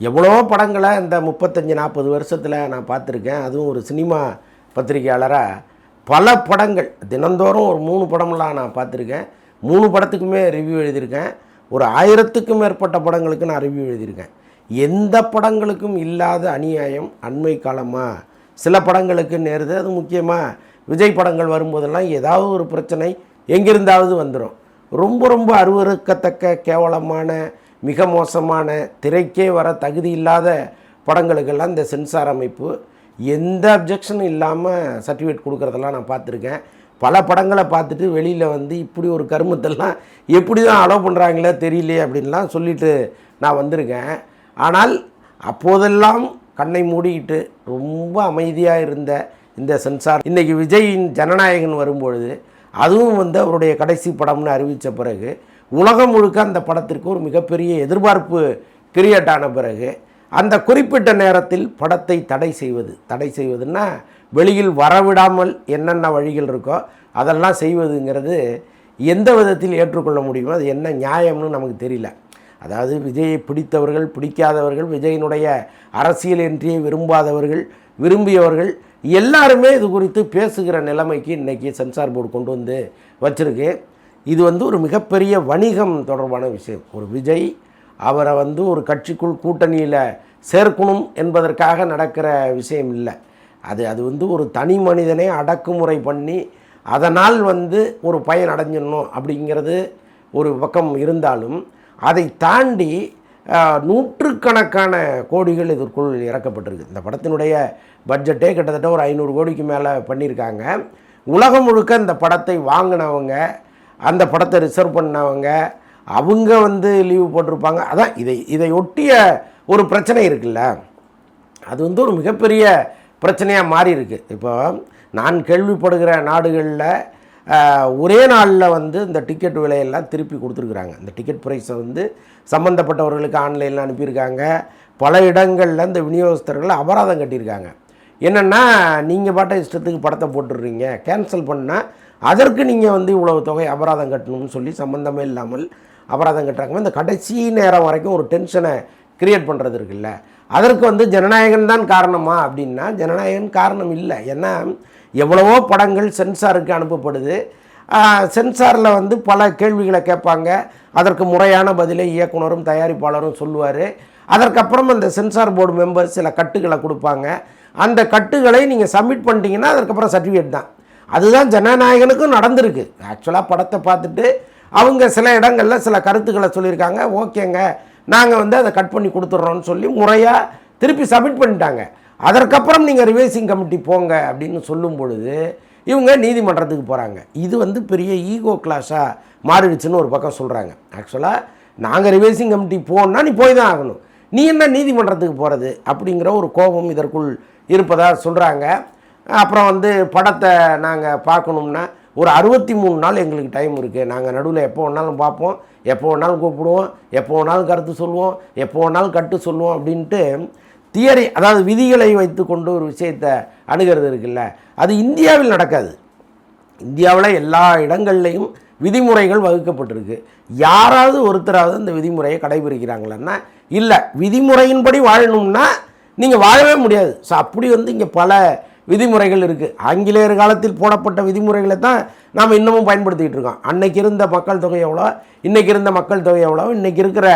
எவ்வளோ படங்களை இந்த முப்பத்தஞ்சு நாற்பது வருஷத்தில் நான் பார்த்துருக்கேன். அதுவும் ஒரு சினிமா பத்திரிகையாளராக பல படங்கள். தினந்தோறும் ஒரு மூணு படம்லாம் நான் பார்த்துருக்கேன். மூணு படத்துக்குமே ரிவ்யூ எழுதியிருக்கேன். ஒரு ஆயிரத்துக்கும் மேற்பட்ட படங்களுக்கு நான் ரிவ்யூ எழுதியிருக்கேன். எந்த படங்களுக்கும் இல்லாத அநியாயம் அண்மை காலமாக சில படங்களுக்கு நேருது. அது முக்கியமாக விஜய் படங்கள் வரும்போதெல்லாம் ஏதாவது ஒரு பிரச்சனை எங்கிருந்தாவது வந்துடும் ரொம்ப ரொம்ப அருவறுக்கத்தக்க கேவலமான மிக மோசமான திரைக்கே வர தகுதி இல்லாத படங்களுக்கெல்லாம் இந்த சென்சார் அமைப்பு எந்த அப்ஜெக்ஷனும் இல்லாமல் சர்டிஃபிகேட் கொடுக்குறதெல்லாம் நான் பார்த்துருக்கேன். பல படங்களை பார்த்துட்டு வெளியில் வந்து இப்படி ஒரு கருமத்தெல்லாம் எப்படி தான் அலோவ் பண்ணுறாங்களே தெரியலையே அப்படின்லாம் சொல்லிட்டு நான் வந்திருக்கேன். ஆனால் அப்போதெல்லாம் கண்ணை மூடிக்கிட்டு ரொம்ப அமைதியாக இருந்த இந்த சென்சார் இன்றைக்கி விஜயின் ஜனநாயகன் வரும்பொழுது அதுவும் வந்து அவருடைய கடைசி படம்னு அறிவித்த பிறகு உலகம் முழுக்க அந்த படத்திற்கு ஒரு மிகப்பெரிய எதிர்பார்ப்பு கிரியேட் ஆன பிறகு அந்த குறிப்பிட்ட நேரத்தில் படத்தை தடை செய்வது. தடை செய்வதுன்னா வெளியில் வரவிடாமல் என்னென்ன வழிகள் இருக்கோ அதெல்லாம் செய்வதுங்கிறது எந்த விதத்தில் ஏற்றுக்கொள்ள முடியுமோ அது என்ன நியாயம்னு நமக்கு தெரியல. அதாவது விஜயை பிடித்தவர்கள் பிடிக்காதவர்கள் விஜயினுடைய அரசியல் என்றியே விரும்பாதவர்கள் விரும்பியவர்கள் எல்லாருமே இது குறித்து பேசுகிற நிலைமைக்கு இன்றைக்கி சென்சார் போர்டு கொண்டு வந்து வச்சுருக்கு. இது வந்து ஒரு மிகப்பெரிய வணிகம் தொடர்பான விஷயம். ஒரு விஜய் அவரை வந்து ஒரு கட்சிக்குள் கூட்டணியில் சேர்க்கணும் என்பதற்காக நடக்கிற விஷயம் இல்லை. அது அது வந்து ஒரு தனி மனிதனை அடக்குமுறை பண்ணி அதனால் வந்து ஒரு பயன் அடைஞ்சிடணும் அப்படிங்கிறது ஒரு பக்கம் இருந்தாலும் அதை தாண்டி நூற்றுக்கணக்கான கோடிகள் இதற்குள் இறக்கப்பட்டிருக்கு. இந்த படத்தினுடைய பட்ஜெட்டே கிட்டத்தட்ட ஒரு ஐநூறு கோடிக்கு மேலே பண்ணியிருக்காங்க. உலகம் முழுக்க இந்த படத்தை வாங்கினவங்க அந்த படத்தை ரிசர்வ் பண்ணவங்க அவங்க வந்து லீவு போட்டிருப்பாங்க. அதான் இதை இதை ஒட்டிய ஒரு பிரச்சனை இருக்குல்ல? அது வந்து ஒரு மிகப்பெரிய பிரச்சனையாக மாறி இருக்கு. இப்போ நான் கேள்விப்படுகிற நாடுகளில் ஒரே நாளில் வந்து இந்த டிக்கெட் விலையெல்லாம் திருப்பி கொடுத்துருக்குறாங்க. இந்த டிக்கெட் ப்ரைஸை வந்து சம்மந்தப்பட்டவர்களுக்கு ஆன்லைனில் அனுப்பியிருக்காங்க. பல இடங்களில் இந்த விநியோகஸ்தர்கள் அபராதம் கட்டியிருக்காங்க. என்னென்னா நீங்கள் பாட்ட இஷ்டத்துக்கு படத்தை போட்டுடுறீங்க. கேன்சல் பண்ணால் அதற்கு நீங்கள் வந்து இவ்வளவு தொகை அபராதம் கட்டணும்னு சொல்லி சம்மந்தமே இல்லாமல் அபராதம் கட்டுறாங்க. இந்த கடைசி நேரம் வரைக்கும் ஒரு டென்ஷனை கிரியேட் பண்ணுறது இருக்குல்ல. அதற்கு வந்து ஜனநாயகன் தான் காரணமா அப்படின்னா ஜனநாயகன் காரணம் இல்லை. ஏன்னா எவ்வளவோ படங்கள் சென்சாருக்கு அனுப்பப்படுது. சென்சாரில் வந்து பல கேள்விகளை கேட்பாங்க. அதற்கு முறையான பதிலை இயக்குனரும் தயாரிப்பாளரும் சொல்லுவார். அதற்கப்புறம் அந்த சென்சார் போர்டு மெம்பர் சில கட்டுகளை கொடுப்பாங்க. அந்த கட்டுகளை நீங்கள் சப்மிட் பண்ணிட்டீங்கன்னா அதற்கப்புறம் சர்டிஃபிகேட் தான். அதுதான் ஜனநாயகனுக்கும் நடந்திருக்கு. ஆக்சுவலாக படத்தை பார்த்துட்டு அவங்க சில இடங்களில் சில கருத்துக்களை சொல்லியிருக்காங்க. ஓகேங்க நாங்கள் வந்து அதை கட் பண்ணி கொடுத்துட்றோன்னு சொல்லி முறையாக திருப்பி சப்மிட் பண்ணிட்டாங்க. அதற்கப்புறம் நீங்கள் ரிவைசிங் கமிட்டி போங்க அப்படின்னு சொல்லும் பொழுது இவங்க நீதிமன்றத்துக்கு போகிறாங்க இது வந்து பெரிய ஈகோ கிளாஸாக மாறிடுச்சுன்னு ஒரு பக்கம் சொல்கிறாங்க ஆக்சுவலாக நாங்கள் ரிவைசிங் கமிட்டி போனால் நீ போய் தான் ஆகணும். நீ என்ன நீதிமன்றத்துக்கு போகிறது அப்படிங்கிற ஒரு கோபம் இதற்குள் இருப்பதாக சொல்கிறாங்க அப்புறம் வந்து படத்தை நாங்கள் பார்க்கணும்னா ஒரு அறுபத்தி மூணு நாள் எங்களுக்கு டைம் இருக்குது நாங்கள் நடுவில் எப்போ வேணாலும் பார்ப்போம். எப்போ வேணாலும் கூப்பிடுவோம். எப்போ வேணாலும் கருத்து சொல்லுவோம். எப்போ வேணாலும் கட்டு சொல்லுவோம் அப்படின்ட்டு தியரி அதாவது விதிகளை வைத்துக்கொண்டு ஒரு விஷயத்தை அணுகிறது இருக்குல்ல. அது இந்தியாவில் நடக்காது. இந்தியாவில் எல்லா இடங்கள்லையும் விதிமுறைகள் வகுக்கப்பட்டிருக்கு. யாராவது ஒருத்தராவது இந்த விதிமுறையை கடைபிடிக்கிறாங்களன்னா இல்லை விதிமுறையின்படி வாழணும்னா நீங்கள் வாழவே முடியாது. ஸோ அப்படி வந்து இங்கே பல விதிமுறைகள் இருக்குது ஆங்கிலேயர் காலத்தில் போடப்பட்ட விதிமுறைகளை தான் நாம் இன்னமும் பயன்படுத்திக்கிட்டு இருக்கோம். அன்னைக்கு இருந்த மக்கள் தொகை எவ்வளோ? இன்றைக்கி இருந்த மக்கள் தொகை எவ்வளோ? இன்றைக்கி இருக்கிற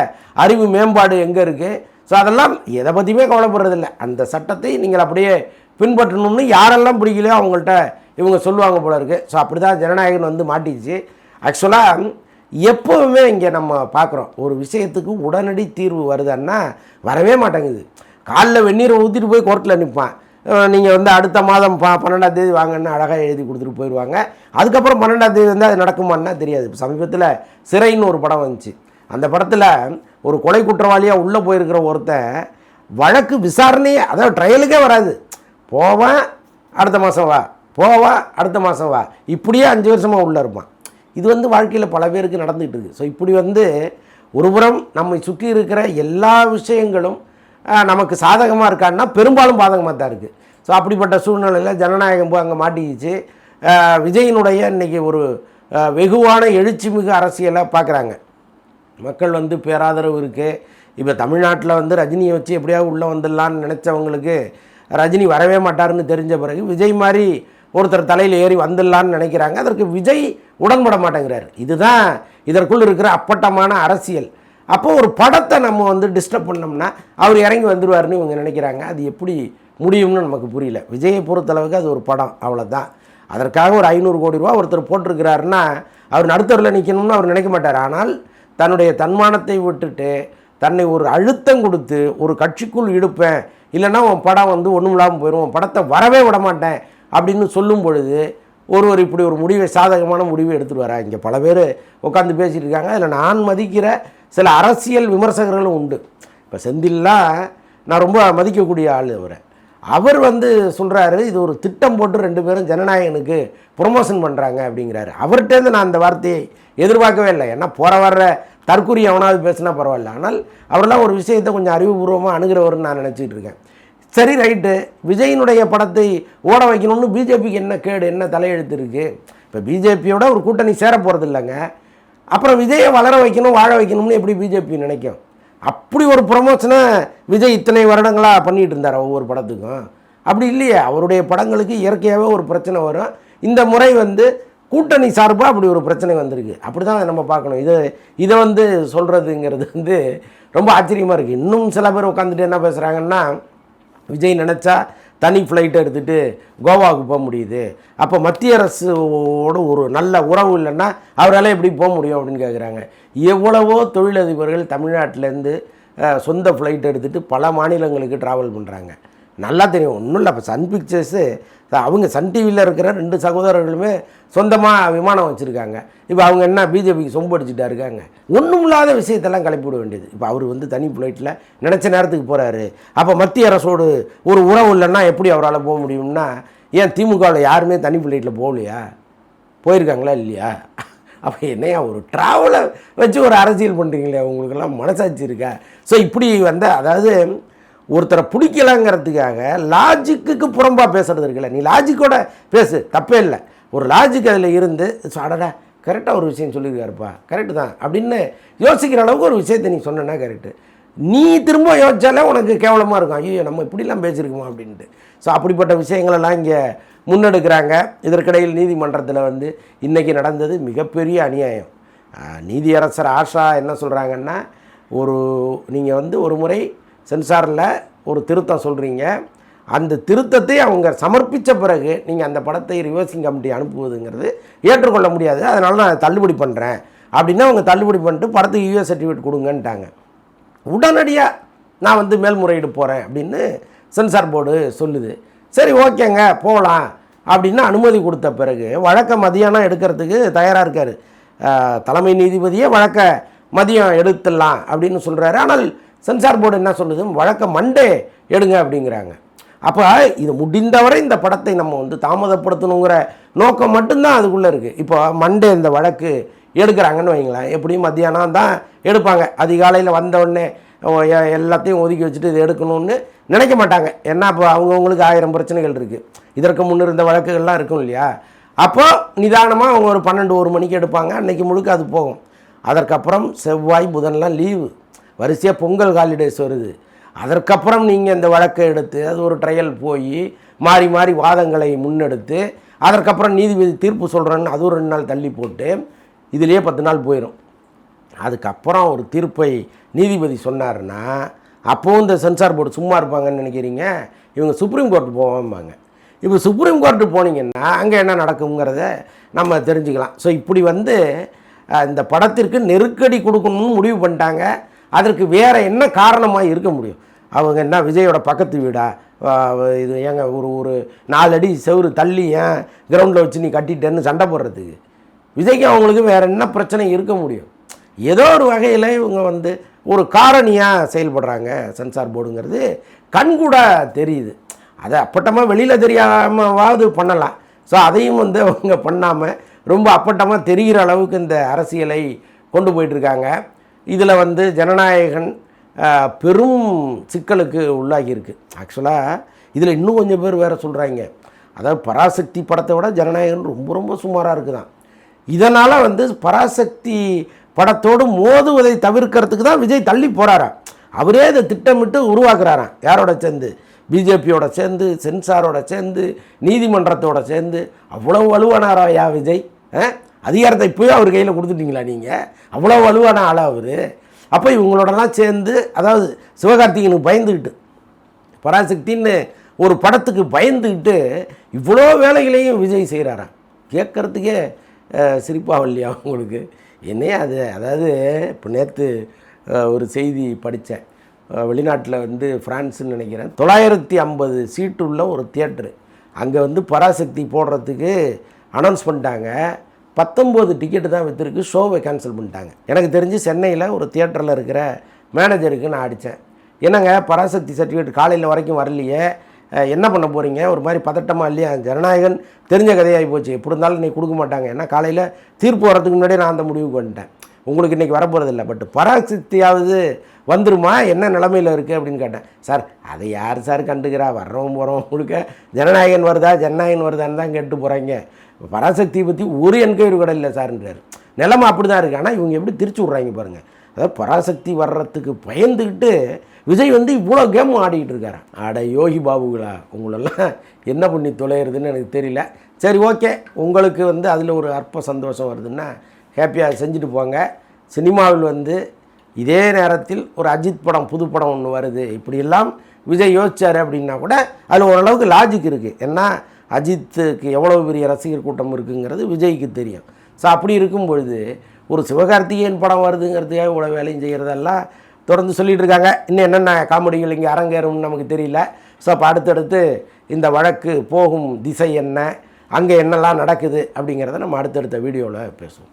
அறிவு மேம்பாடு எங்கே இருக்குது ஸோ அதெல்லாம் எதை பற்றியுமே கவலைப்படுறதில்ல அந்த சட்டத்தை நீங்கள் அப்படியே பின்பற்றணும்னு யாரெல்லாம் பிடிக்கலையோ அவங்கள்ட்ட இவங்க சொல்லுவாங்க போல இருக்குது ஸோ அப்படி தான் ஜனநாயகன் வந்து மாட்டிச்சு ஆக்சுவலாக எப்போவுமே இங்கே நம்ம பார்க்குறோம் ஒரு விஷயத்துக்கு உடனடி தீர்வு வருதுன்னா வரவே மாட்டேங்குது. காலில் வெந்நீரை ஊற்றிட்டு போய் கோர்ட்டில் நிற்பான் நீங்கள் வந்து அடுத்த மாதம் ப பன்னெண்டாம் தேதி வாங்கன்னு அழகாக எழுதி கொடுத்துட்டு போயிடுவாங்க அதுக்கப்புறம் பன்னெண்டாம் தேதி வந்து அது நடக்குமான்னா தெரியாது. இப்போ சமீபத்தில் சிறைன்னு ஒரு படம் வந்துச்சு. அந்த படத்தில் ஒரு கொலை குற்றவாளியாக உள்ளே போயிருக்கிற ஒருத்தன் வழக்கு விசாரணையே அதாவது ட்ரையலுக்கே வராது. போவான் அடுத்த மாதம் வா. போவா அடுத்த மாதம் வா. இப்படியே அஞ்சு வருஷமாக உள்ளே இருப்பான். இது வந்து வாழ்க்கையில் பல பேருக்கு நடந்துகிட்டு இருக்குது ஸோ இப்படி வந்து ஒருபுறம் நம்மை சுற்றி இருக்கிற எல்லா விஷயங்களும் நமக்கு சாதகமாக இருக்கான்னா பெரும்பாலும் பாதகமாக தான் இருக்குது ஸோ அப்படிப்பட்ட சூழ்நிலையில் ஜனநாயகம் போய் அங்கே மாட்டிக்கிச்சு. விஜயினுடைய இன்னைக்கு ஒரு வெகுவான வெகுவான எழுச்சிமிகு அரசியலை பார்க்குறாங்க மக்கள் வந்து பேராதரவு இருக்குது இப்போ தமிழ்நாட்டில் வந்து ரஜினியை வச்சு எப்படியாவது உள்ளே வந்துடலான்னு நினச்சவங்களுக்கு ரஜினி வரவே மாட்டாருன்னு தெரிஞ்ச பிறகு விஜய் மாதிரி ஒருத்தர் தலையில் ஏறி வந்துடலான்னு நினைக்கிறாங்க. அதற்கு விஜய் உடன்பட மாட்டேங்கிறார். இதுதான் இதற்குள் இருக்கிற அப்பட்டமான அரசியல். அப்போ ஒரு படத்தை நம்ம வந்து டிஸ்டர்ப் பண்ணோம்னா அவர் இறங்கி வந்துடுவார்னு இவங்க நினைக்கிறாங்க. அது எப்படி முடியும்னு நமக்கு புரியல. விஜயை பொறுத்தளவுக்கு அது ஒரு படம் அவ்வளோதான் அதற்காக ஒரு ஐநூறு கோடி ரூபா ஒருத்தர் போட்டிருக்கிறாருன்னா அவர் நடுத்தரில் நிற்கணும்னு அவர் நினைக்க மாட்டார். ஆனால் தன்னுடைய தன்மானத்தை விட்டுட்டு தன்னை ஒரு அழுத்தம் கொடுத்து ஒரு கட்சிக்குள் இழுப்பேன் இல்லைன்னா உன் படம் வந்து ஒன்றும் இல்லாமல் போயிடும் உன் படத்தை வரவே விட மாட்டேன் அப்படின்னு சொல்லும் பொழுது ஒருவர் இப்படி ஒரு முடிவை சாதகமான முடிவை எடுத்துகிட்டு வரா இங்கே பல பேர் உட்காந்து பேசிகிட்டு இருக்காங்க. அதில் நான் மதிக்கிற சில அரசியல் விமர்சகர்களும் உண்டு. இப்போ செந்தில்லாம் நான் ரொம்ப மதிக்கக்கூடிய ஆள் அவரை. அவர் வந்து சொல்கிறாரு இது ஒரு திட்டம் போட்டு ரெண்டு பேரும் ஜனநாயகனுக்கு ப்ரொமோஷன் பண்ணுறாங்க அப்படிங்கிறாரு. அவர்கிட்டேருந்து நான் அந்த வார்த்தையை எதிர்பார்க்கவே இல்லை. ஏன்னா போகிற வர்ற தற்குறி அவனாவது பேசினா பரவாயில்ல. ஆனால் அவரெல்லாம் ஒரு விஷயத்தை கொஞ்சம் அறிவுபூர்வமாக அணுகிறவர்னு நான் நினச்சிட்டு இருக்கேன். சரி ரைட்டு. விஜயினுடைய படத்தை ஓட வைக்கணும்னு பிஜேபிக்கு என்ன கேடு என்ன தலையெழுத்து இருக்குது இப்போ பிஜேபியோட ஒரு கூட்டணி சேர போகிறது இல்லைங்க. அப்புறம் விஜயை வளர வைக்கணும் வாழ வைக்கணும்னு எப்படி பிஜேபி நினைக்கும்? அப்படி ஒரு ப்ரொமோஷனை விஜய் இத்தனை வருடங்களாக பண்ணிகிட்டு இருந்தார் ஒவ்வொரு படத்துக்கும். அப்படி இல்லையே அவருடைய படங்களுக்கு இயற்கையாகவே ஒரு பிரச்சனை வரும். இந்த முறை வந்து கூட்டணி சார்பாக அப்படி ஒரு பிரச்சனை வந்திருக்கு. அப்படி தான் நம்ம பார்க்கணும். இது இதை வந்து சொல்கிறதுங்கிறது வந்து ரொம்ப ஆச்சரியமாக இருக்குது இன்னும் சில பேர் உட்காந்துட்டு என்ன பேசுகிறாங்கன்னா விஜய் நினச்சா தனி ஃப்ளைட் எடுத்துகிட்டு கோவாவுக்கு போக முடியுது. அப்போ மத்திய அரசோட ஒரு நல்ல உறவு இல்லைன்னா அவரால் எப்படி போக முடியும் அப்படின்னு கேட்குறாங்க எவ்வளவோ தொழிலதிபர்கள் தமிழ்நாட்டிலேருந்து சொந்த ஃப்ளைட் எடுத்துகிட்டு பல மாநிலங்களுக்கு ட்ராவல் பண்ணுறாங்க நல்லா தெரியும். ஒன்றும் இல்லை இப்போ சன் பிக்சர்ஸு அவங்க சன் டிவியில் இருக்கிற ரெண்டு சகோதரர்களுமே சொந்தமாக விமானம் வச்சுருக்காங்க. இப்போ அவங்க என்ன பிஜேபிக்கு சொம்பு அடிச்சுட்டா இருக்காங்க. ஒன்றும் இல்லாத விஷயத்தெல்லாம் கிளப்பி விட வேண்டியது. இப்போ அவர் வந்து தனி ஃப்ளைட்டில் நினச்ச நேரத்துக்கு போகிறாரு அப்போ மத்திய அரசோடு ஒரு உறவு இல்லைன்னா எப்படி அவரால் போக முடியும்னா ஏன் திமுகவில் யாருமே தனி ஃப்ளைட்டில் போகலையா? போயிருக்காங்களா இல்லையா? அப்போ என்னையா ஒரு ட்ராவலை வச்சு ஒரு அரசியல் பண்ணுறீங்களே உங்களுக்கெல்லாம் மனசாட்சி இருக்கா? ஸோ இப்படி வந்து அதாவது ஒருத்தரை பிடிக்கலங்கிறதுக்காக லாஜிக்குக்கு புறம்பாக பேசுகிறது இருக்குல்ல. நீ லாஜிக்கோட பேசு தப்பே இல்லை. ஒரு லாஜிக் அதில் இருந்து சாடடா அடடா கரெக்டாக ஒரு விஷயம் சொல்லியிருக்காருப்பா. கரெக்டு தான். அப்படின்னு யோசிக்கிற அளவுக்கு ஒரு விஷயத்தை நீ சொன்னேன்னா கரெக்டு நீ திரும்ப யோசிச்சாலே உனக்கு கேவலமாக இருக்கும். ஐயோ நம்ம இப்படிலாம் பேசியிருக்கோமா அப்படின்ட்டு. ஸோ அப்படிப்பட்ட விஷயங்களெல்லாம் இங்கே முன்னெடுக்கிறாங்க. இதற்கிடையில் நீதிமன்றத்தில் வந்து இன்றைக்கி நடந்தது மிகப்பெரிய அநியாயம். நீதியரசர் ஆஷா என்ன சொல்கிறாங்கன்னா ஒரு நீங்கள் வந்து ஒரு முறை சென்சாரில் ஒரு திருத்தம் சொல்கிறீங்க. அந்த திருத்தத்தை அவங்க சமர்ப்பித்த பிறகு நீங்கள் அந்த படத்தை ரிவர்சிங் கமிட்டி அனுப்புவதுங்கிறது ஏற்றுக்கொள்ள முடியாது. அதனால் நான் தள்ளுபடி பண்ணுறேன். அப்படின்னா அவங்க தள்ளுபடி பண்ணிட்டு படத்துக்கு யூஎஸ் சர்டிஃபிகேட் கொடுங்கன்ட்டாங்க. உடனடியாக நான் வந்து மேல்முறையீடு போகிறேன் அப்படின்னு சென்சார் போர்டு சொல்லுது. சரி ஓகேங்க போகலாம் அப்படின்னு அனுமதி கொடுத்த பிறகு வழக்கை மதியானம் எடுக்கிறதுக்கு தயாராக இருக்கார். தலைமை நீதிபதியே வழக்கை மதியம் எடுத்துடலாம் அப்படின்னு சொல்கிறாரு ஆனால் சென்சார் போர்டு என்ன சொல்லுது? வழக்கை மண்டே எடுங்க அப்படிங்கிறாங்க. அப்போ இது முடிந்தவரை இந்த படத்தை நம்ம வந்து தாமதப்படுத்தணுங்கிற நோக்கம் மட்டும்தான் அதுக்குள்ளே இருக்குது இப்போ மண்டே இந்த வழக்கு எடுக்கிறாங்கன்னு வைங்களேன். எப்படியும் மத்தியானம் தான் எடுப்பாங்க. அதிகாலையில் வந்தவுடனே எல்லாத்தையும் ஒதுக்கி வச்சுட்டு இது எடுக்கணும்னு நினைக்க மாட்டாங்க. ஏன்னா இப்போ அவங்கவுங்களுக்கு ஆயிரம் பிரச்சனைகள் இருக்குது இதற்கு முன்னே இருந்த வழக்குகள்லாம் இருக்கும் இல்லையா? அப்போது நிதானமாக அவங்க ஒரு பன்னெண்டு ஒரு மணிக்கு எடுப்பாங்க. அன்றைக்கி முழுக்க அது போகும். அதற்கப்புறம் செவ்வாய் புதன்லாம் லீவு. வரிசையாக பொங்கல் ஹாலிடேஸ் வருது. அதற்கப்புறம் நீங்கள் இந்த வழக்கை எடுத்து அது ஒரு ட்ரையல் போய் மாறி மாறி வாதங்களை முன்னெடுத்து அதற்கப்புறம் நீதிபதி தீர்ப்பு சொல்கிறேன்னு அது ஒரு ரெண்டு நாள் தள்ளி போட்டு இதுலேயே பத்து நாள் போயிடும் அதுக்கப்புறம் ஒரு தீர்ப்பை நீதிபதி சொன்னார்னா அப்போவும் இந்த சென்சார் போர்டு சும்மா இருப்பாங்கன்னு நினைக்கிறீங்க? இவங்க சுப்ரீம் கோர்ட்டு போவாம்பாங்க. இப்போ சுப்ரீம் கோர்ட்டு போனீங்கன்னா அங்கே என்ன நடக்குங்கிறத நம்ம தெரிஞ்சுக்கலாம். ஸோ இப்படி வந்து இந்த படத்திற்கு நெருக்கடி கொடுக்கணும்னு முடிவு பண்ணிட்டாங்க. அதற்கு வேறு என்ன காரணமாக இருக்க முடியும்? அவங்க என்ன விஜயோட பக்கத்து வீடா? இது ஏங்க ஒரு ஒரு நாலு அடி செவுரு தள்ளி ஏன் கிரவுண்டில் வச்சு நீ கட்டிட்டேன்னு சண்டை போடுறதுக்கு? விஜய்க்கு அவங்களுக்கு வேறு என்ன பிரச்சனை இருக்க முடியும்? ஏதோ ஒரு வகையில் இவங்க வந்து ஒரு காரணியாக செயல்படுறாங்க சென்சார் போர்டுங்கிறது. கண்கூட தெரியுது. அதை அப்பட்டமாக வெளியில் தெரியாமவாவது பண்ணலாம். ஸோ அதையும் வந்து அவங்க பண்ணாமல் ரொம்ப அப்பட்டமாக தெரிகிற அளவுக்கு இந்த அரசியலை கொண்டு போயிட்டுருக்காங்க இதில் வந்து ஜனநாயகன் பெரும் சிக்கலுக்கு உள்ளாகியிருக்கு. ஆக்சுவலாக இதில் இன்னும் கொஞ்சம் பேர் வேறு சொல்கிறாங்க அதாவது பராசக்தி படத்தை விட ஜனநாயகன் ரொம்ப ரொம்ப சுமாராக இருக்குதான். இதனால் வந்து பராசக்தி படத்தோடு மோதுவதை தவிர்க்கிறதுக்கு தான் விஜய் தள்ளி போகிறாராம் அவரே இதை திட்டமிட்டு உருவாக்குறாராம். யாரோட சேர்ந்து? பிஜேபியோட சேர்ந்து சென்சாரோட சேர்ந்து நீதிமன்றத்தோட சேர்ந்து. அவ்வளோ வலுவானாரா யா விஜய் ஆ? அதிகாரத்தை இப்போயும் அவர் கையில் கொடுத்துட்டீங்களா நீங்கள் அவ்வளோ வலுவான ஆளாக அவர். அப்போ இவங்களோடலாம் சேர்ந்து அதாவது சிவகார்த்திகனுக்கு பயந்துக்கிட்டு பராசக்தின்னு ஒரு படத்துக்கு பயந்துக்கிட்டு இவ்வளோ வேலைகளையும் விஜய் செய்கிறாராம் கேட்குறதுக்கே சிரிப்பாக இல்லையா உங்களுக்கு? என்னையே அது அதாவது இப்போ நேற்று ஒரு செய்தி படித்தேன் வெளிநாட்டில் வந்து ஃப்ரான்ஸ்னு நினைக்கிறேன். தொள்ளாயிரத்தி ஐம்பது சீட்டு உள்ள ஒரு தியேட்ரு அங்கே வந்து பராசக்தி போடுறதுக்கு அனௌன்ஸ் பண்ணிட்டாங்க. பத்தொம்போது டிக்கெட்டு தான் விற்றுருக்கு ஷோவை கேன்சல் பண்ணிட்டாங்க. எனக்கு தெரிஞ்சு சென்னையில் ஒரு தியேட்டரில் இருக்கிற மேனேஜருக்கு நான் அடித்தேன். என்னங்க? பராசக்தி சர்டிஃபிகேட் காலையில் வரைக்கும் வரலையே. என்ன பண்ண போகிறீங்க ஒரு மாதிரி பதட்டமாக இல்லையா? ஜனநாயகன் தெரிஞ்ச கதையாகி போச்சு. எப்படி இருந்தாலும் நீ கொடுக்க மாட்டாங்க. ஏன்னா காலையில் தீர்ப்பு வரதுக்கு முன்னாடியே நான் அந்த முடிவுக்கு வந்துட்டேன். உங்களுக்கு இன்றைக்கி வரப்போகிறதில்ல பட் பராசக்தியாவது வந்துருமா? என்ன நிலமையில் இருக்குது அப்படின்னு கேட்டேன். சார் அதை யார் சார் கண்டுக்கிறா? வர்றவன் போகிறோம் முழுக்க ஜனநாயகன் வருதா? ஜனநாயகன் வருதான்னு தான் கேட்டு போகிறாங்க பராசக்தியை பற்றி ஒரு என்கொயரி கூட இல்லை சார்ன்றார் நிலைமை அப்படி தான் இருக்குது ஆனால் இவங்க எப்படி திரிச்சு விட்றாங்க பாருங்கள் அதாவது பராசக்தி வர்றதுக்கு பயந்துக்கிட்டு விஜய் வந்து இவ்வளோ கேம் ஆடிக்கிட்டு இருக்காரு. அட யோகி பாபுகளா உங்களெல்லாம் என்ன பண்ணி தொலைகிறதுன்னு எனக்கு தெரியல. சரி ஓகே. உங்களுக்கு வந்து அதில் ஒரு அற்ப சந்தோஷம் வருதுன்னா ஹாப்பியாக செஞ்சுட்டு போங்க. சினிமாவில் வந்து இதே நேரத்தில் ஒரு அஜித் படம் புது படம் ஒன்று வருது. இப்படியெல்லாம் விஜய் யோசிச்சார் அப்படின்னா கூட அதில் ஓரளவுக்கு லாஜிக் இருக்குது ஏன்னா அஜித்துக்கு எவ்வளோ பெரிய ரசிகர் கூட்டம் இருக்குங்கிறது விஜய்க்கு தெரியும். ஸோ அப்படி இருக்கும் பொழுது ஒரு சிவகார்த்திகேயன் படம் வருதுங்கிறதுக்காக இவ்வளோ வேலையும் செய்கிறதெல்லாம் தொடர்ந்து சொல்லிகிட்டு இருக்காங்க இன்னும் என்னென்ன காமெடிகள் இங்கே அரங்கேறும்னு நமக்கு தெரியல. ஸோ அப்போ அடுத்தடுத்து இந்த வழக்கு போகும் திசை என்ன அங்கே என்னெல்லாம் நடக்குது அப்படிங்கிறத நம்ம அடுத்தடுத்த வீடியோவில் பேசுவோம்.